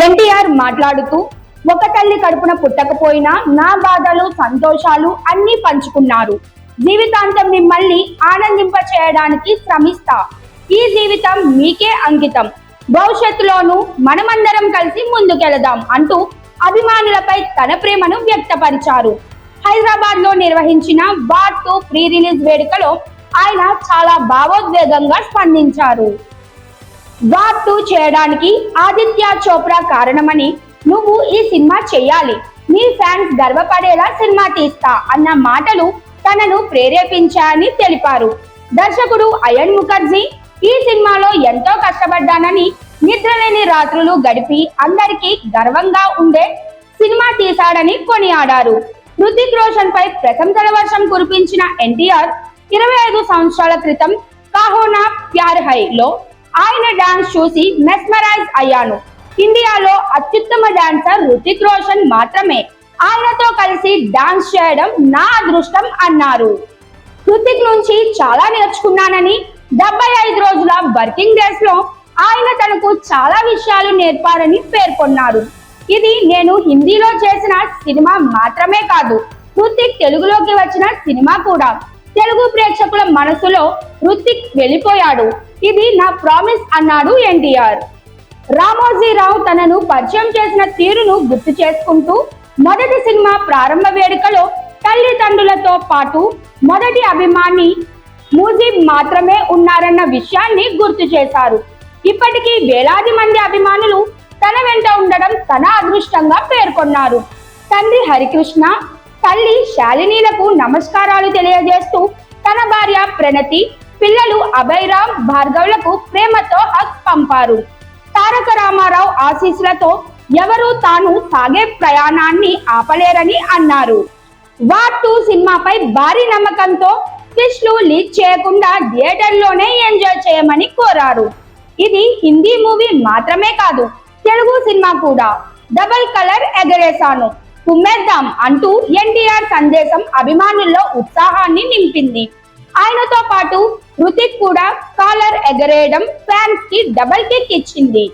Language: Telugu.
ఎన్టీఆర్ మాట్లాడుతూ ఒక తల్లి కడుపున పుట్టకపోయినా నా బాధలు సంతోషాలు అన్ని పంచుకున్నారు. జీవితాంతం మిమ్మల్ని ఆనందింప చేయడానికి శ్రమిస్తా. ఈ జీవితం మీకే అంకితం. భవిష్యత్తులోనూ మనమందరం కలిసి ముందుకెళదాం అంటూ అభిమానులపై తన ప్రేమను వ్యక్తపరిచారు. హైదరాబాద్లో నిర్వహించిన వార్ టూ ప్రీ రిలీజ్ వేడుకలో ఆయన చాలా భావోద్వేగంగా స్పందించారు. వార్ టూ చేయడానికి ఆదిత్య చోప్రా కారణమని నువ్వు ఈ సినిమా చేయాలి నీ ఫ్యాన్స్ గర్వపడేలా సినిమా తీస్తా అన్న మాటలు తనను ప్రేరేపించాయని తెలిపారు. దర్శకుడు అయన్ ముఖర్జీ ఈ సినిమాలో ఎంతో కష్టపడ్డానని నిద్రలేని రాత్రులు గడిపి అందరికీ గర్వంగా ఉండే సినిమా తీశాడని కొనియాడారు. హృతిక్ రోషన్ పై ప్రశంసల వర్షం కురిపించిన ఎన్టీఆర్ ఇరవై ఐదు సంవత్సరాల క్రితం కాహోనా ప్యార్ హై లో ఆయన డాన్స్ చూసి మెస్మరైజ్ అయ్యాను. ఇండియాలో అత్యుత్తమ డాన్సర్ రుతిక్ రోషన్ మాత్రమే. ఆయనతో కలిసి డాన్స్ చేయడం నా అదృష్టం అన్నారు. హృతిక్ నుంచి చాలా నేర్చుకున్నానని డెబ్బై ఐదు రోజుల వర్కింగ్ డేస్లో ఆయన తనకు చాలా విషయాలు నేర్పారని పేర్కొన్నారు. ఇది నేను హిందీలో చేసిన సినిమా మాత్రమే కాదు రుతిక్ తెలుగులోకి వచ్చిన సినిమా కూడా. తెలుగు ప్రేక్షకుల మనసులో హృతిక్ వెళ్ళిపోయాడు. ఇది నా ప్రామిస్ అన్నాడు ఎన్టీఆర్. రామోజీరావు తనను పరిచయం చేసిన తీరును గుర్తు చేసుకుంటూ మొదటి సినిమా ప్రారంభ వేడుకలో తల్లిదండ్రులతో పాటు మొదటి అభిమాని మూజీబ్ మాత్రమే ఉన్నారన్న విషయాన్ని గుర్తు చేశారు. ఇప్పటికీ వేలాది మంది అభిమానులు తన వెంట ఉండడం తన అదృష్టంగా పేర్కొన్నారు. తండ్రి హరికృష్ణ తల్లి శాలినీలకు నమస్కారాలు తెలియజేస్తూ తన భార్య ప్రణతి పిల్లలు అభయరామ్ భార్గవులకు ప్రేమతో హక్ పంపారు. తారక రామారావు ఆశీస్సులతో ఎవరు తాను సాగే ప్రయాణాన్ని ఆపలేరని అన్నారు. వార్ టూ సినిమాపై భారీ నమ్మకంతో ట్విస్ట్లు లీక్ చేయకుండా థియేటర్లోనే ఎంజాయ్ చేయమని కోరారు. ఇది హిందీ మూవీ మాత్రమే కాదు తెలుగు సినిమా కూడా. డబల్ కలర్ ఎగరేశాను. కుమ్మేద్దాం అంటూ ఎన్టీఆర్ సందేశం అభిమానుల్లో ఉత్సాహాన్ని నింపింది. ఆయనతో పాటు హృతిక్ కూడా కాలర్ ఎగరేయడం ఫ్యాన్స్కి డబల్ కిక్ ఇచ్చింది.